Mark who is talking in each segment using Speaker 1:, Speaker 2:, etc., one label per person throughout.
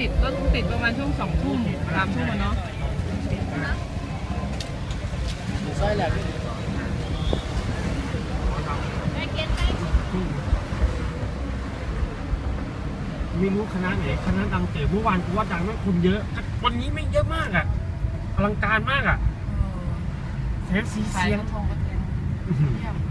Speaker 1: ติดก็ติดประมาณช่วงส
Speaker 2: องทุ่มสามทุ่มอะเนาะ
Speaker 3: ไมไม่รู้คณะไหนคณะดังเต๋อเมื่อวานกูว่าดังมากคนเยอะ วันนี้ไม่เยอะมากอะอลังการมากอะแสงสีเสียง ก
Speaker 1: ระทงกระเทีเยี่ยม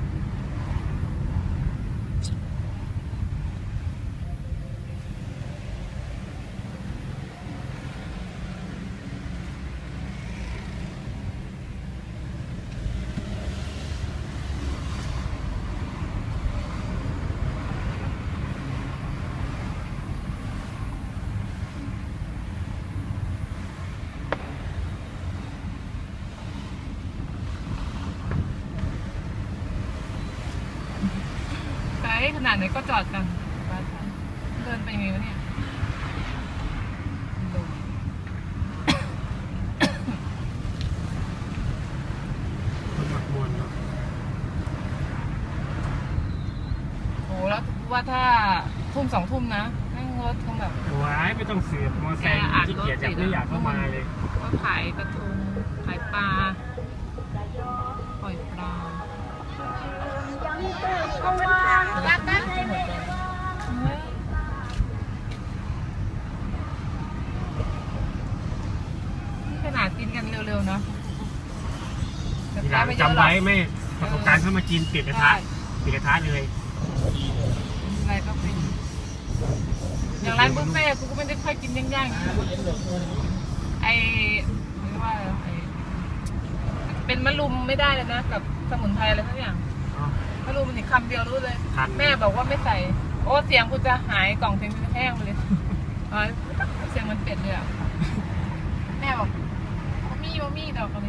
Speaker 1: ลขนาดไหนก็จอดกันบ้านฉันเดินไปยังไงวะเนี่ยลง
Speaker 3: คนหมักมวลเนอะ
Speaker 1: โหแล้วว่าถ้าทุ่มสองทุ่มนะแม่งรถคงแบบ
Speaker 3: ว้ายไม่ต้องเสือกมอไซค์
Speaker 1: แออัด
Speaker 3: ที่เกียจอยากไม่อยากเข้ามาเลย
Speaker 1: ก็ขายกระทงขายปลา ขนาดกินกันเร็วๆเนาะแต่
Speaker 3: ทีห
Speaker 1: ปลา
Speaker 3: ลัง
Speaker 1: ไม่เยอะ
Speaker 3: จำ
Speaker 1: หรอก
Speaker 3: ไว้ไม่ประสบการณ์เข้ามากินปิดกระทะ
Speaker 1: ใช่
Speaker 3: ปิดกระทะเลย
Speaker 1: อะไรก็เป็นอย่างร้านบุฟเฟ่ต์กูก็ไม่ได้ค่อยกินย่างๆอย่างนี้ไอเรียกว่าไอเป็นมะรุมไม่ได้เลยนะ กับสมุนไพรอะไรทั้งอย่าง
Speaker 3: อ๋อ
Speaker 1: มะรุมมันอีกคำเดียวรู้เลย
Speaker 3: ทัน
Speaker 1: แม่บอกว่าไม่ใส่ โอ้เสียงกูจะหายกล่องเสียงกูจะแห้งไปเลยอ๋อเสียงมันเป็ดเลยอะแม่บอกมามี่มามี่ดอกอะไร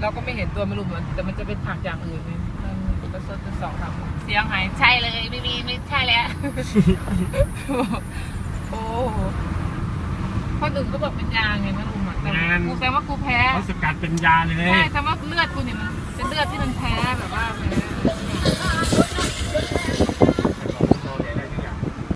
Speaker 1: เราก็ไม่เห็นตัวมะรุมหรอกแต่มันจะเป็นผักอย่างอื่นเลยมันก็ซดเป็นสองคำเสียงหายใช่เลยไม่มีไม่ใช่แล้ว โอ้โหคนอื่นก็บอกเป็นยาไงมะรุมอะแต่กูแสดงว่ากูแพ้
Speaker 3: เขาสกัดเป็นยาเลย
Speaker 1: ใช่แต่ว่าเลือดกูเนี่ยมันเป็นเลือดที่มันแพ้แบบว่า Thank you.